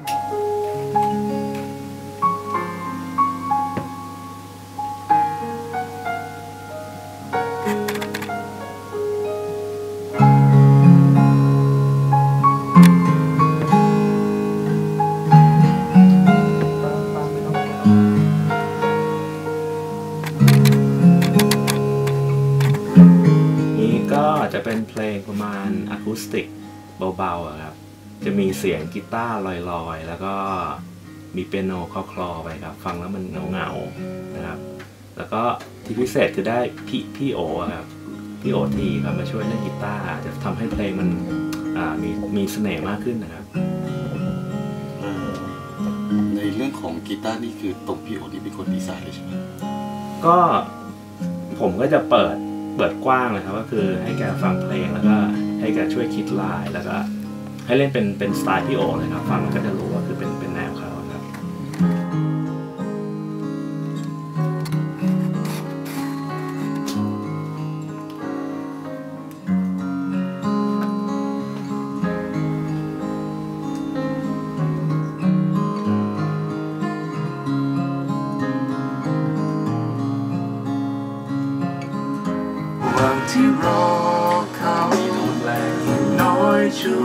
นี้ก็จะเป็นเพลงประมาณอะคูสติกเบาๆครับ จะมีเสียงกีตาร์ลอยๆ แล้วก็มีเปียโนคลอๆไปครับ ฟังแล้วมันเงาๆนะครับ แล้วก็ที่พิเศษคือได้พี่พี่โออะครับพี่โอทีครับมาช่วยเล่นกีตาร์จะทำให้เพลงมันอ่ามีมีเสน่ห์มากขึ้นนะครับเอ่อในเรื่องของกีตาร์นี่คือตรงพี่โอนี่เป็นคนดีไซน์เลยใช่ไหมก็ผมก็จะเปิดเปิดกว้างเลยครับ ก็คือให้แกฟังเพลงแล้วก็ให้แกช่วยคิดลายแล้วก็ ให้เล่นเป็นเป็นสไตล์พี่โอเลยครับฟังแล้วก็จะรู้ว่าคือเป็นเป็นแนวเขาครับวันที่รอ น้อยช่ว